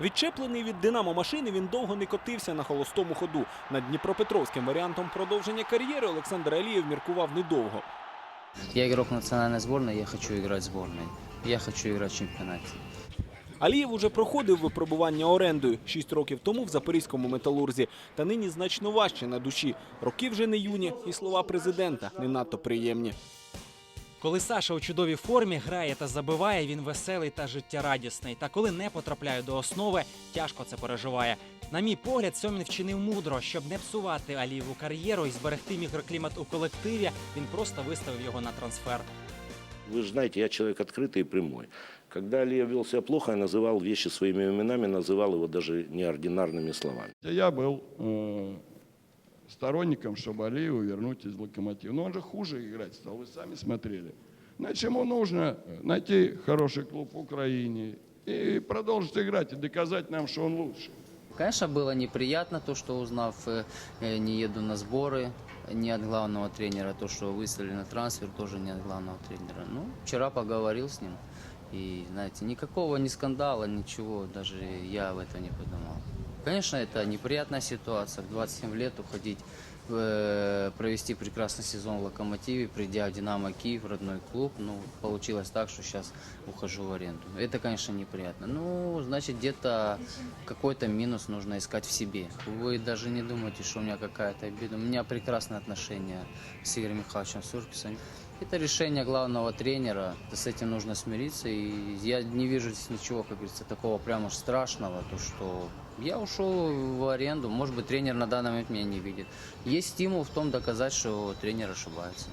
Відчеплений від Динамо машини, він довго не котився на холостому ходу. Над Дніпропетровським варіантом продовження кар'єри Олександр Алієв міркував недовго. Я игрок национальной сборной, я хочу играть в сборной. Я хочу играть в чемпионате. Алієв уже проходив випробування орендою шість років тому в запорізькому металурзі. Та нині значно важче на душі. Роки вже не юні, і слова президента не надто приємні. Коли Саша у чудовій формі грає та забиває, він веселий та життєрадісний. Та коли не потрапляє до основи, тяжко це переживає. На мій погляд, Сьомін вчинив мудро, щоб не псувати Алієву кар'єру і зберегти мікроклімат у колективі. Він просто виставив його на трансфер. Вы же знаете, я человек открытый и прямой. Когда Алиев вел себя плохо, я называл вещи своими именами, называл его даже неординарными словами. Я был э, сторонником, чтобы Алиеву вернуть из «Локомотива». Но он же хуже играть стал, вы сами смотрели. Значит, ему нужно найти хороший клуб в Украине и продолжить играть, и доказать нам, что он лучше. Конечно, было неприятно то, что узнав, э, э, не еду на сборы, не от главного тренера, то, что выслали на трансфер, тоже не от главного тренера. Ну, вчера поговорил с ним, и, знаете, никакого ни скандала, ничего, даже я в это не подумал. Конечно, это неприятная ситуация, в 27 лет уходить, э, провести прекрасный сезон в «Локомотиве», придя в «Динамо Киев», родной клуб, ну, получилось так, что сейчас ухожу в аренду. Это, конечно, неприятно. Ну, значит, где-то какой-то минус нужно искать в себе. Вы даже не думайте, что у меня какая-то обида. У меня прекрасные отношения с Игорем Михайловичем Суркисом. Это решение главного тренера, с этим нужно смириться. И я не вижу здесь ничего, как говорится, такого прям уж страшного, то что я ушел в аренду, может быть, тренер на данный момент меня не видит. Есть стимул в том доказать, что тренер ошибается.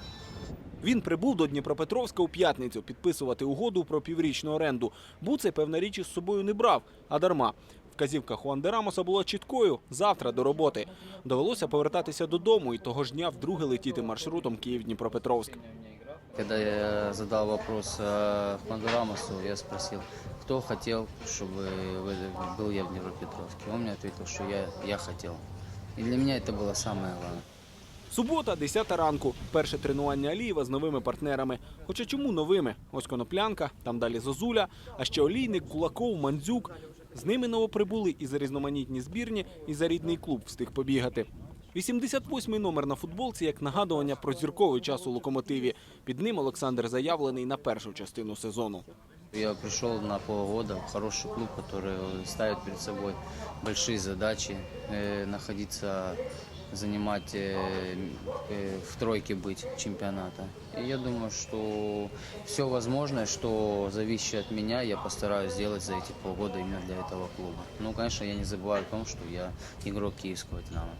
Він прибув до Дніпропетровська у п'ятницю підписувати угоду про піврічну оренду. Буцей, певна річ, із собою не брав, а дарма. Вказівка Хуан де Рамоса була чіткою завтра до роботи. Довелося повертатися додому і того ж дня вдруге летіти маршрутом Київ-Дніпропетровськ. Когда я задал вопрос э, Хуанду Рамосу, я спросил, кто хотел, чтобы вы- был я в Днепропетровске. Он мне ответил, что я, я хотел. И для меня это было самое главное. Субота, 10 ранку. Перше тренування Алієва з новими партнерами. Хоча чому новими? Ось коноплянка, там далі Зозуля, а ще Олійник, Кулаков, Мандзюк. З ними новоприбули і за різноманітні збірні, і за рідний клуб встиг побігати. 88-й номер на футболці як нагадування про зірковий час у локомотиві. Під ним Олександр заявлений на першу частину сезону. Я пришел на полгода в хороший клуб, который ставит перед собой большие задачи, э, находиться, занимать, э, э, в тройке быть чемпионата. И я думаю, что все возможное, что зависит от меня, я постараюсь сделать за эти полгода именно для этого клуба. Ну, конечно, я не забываю о том, что я игрок киевского «Динамо».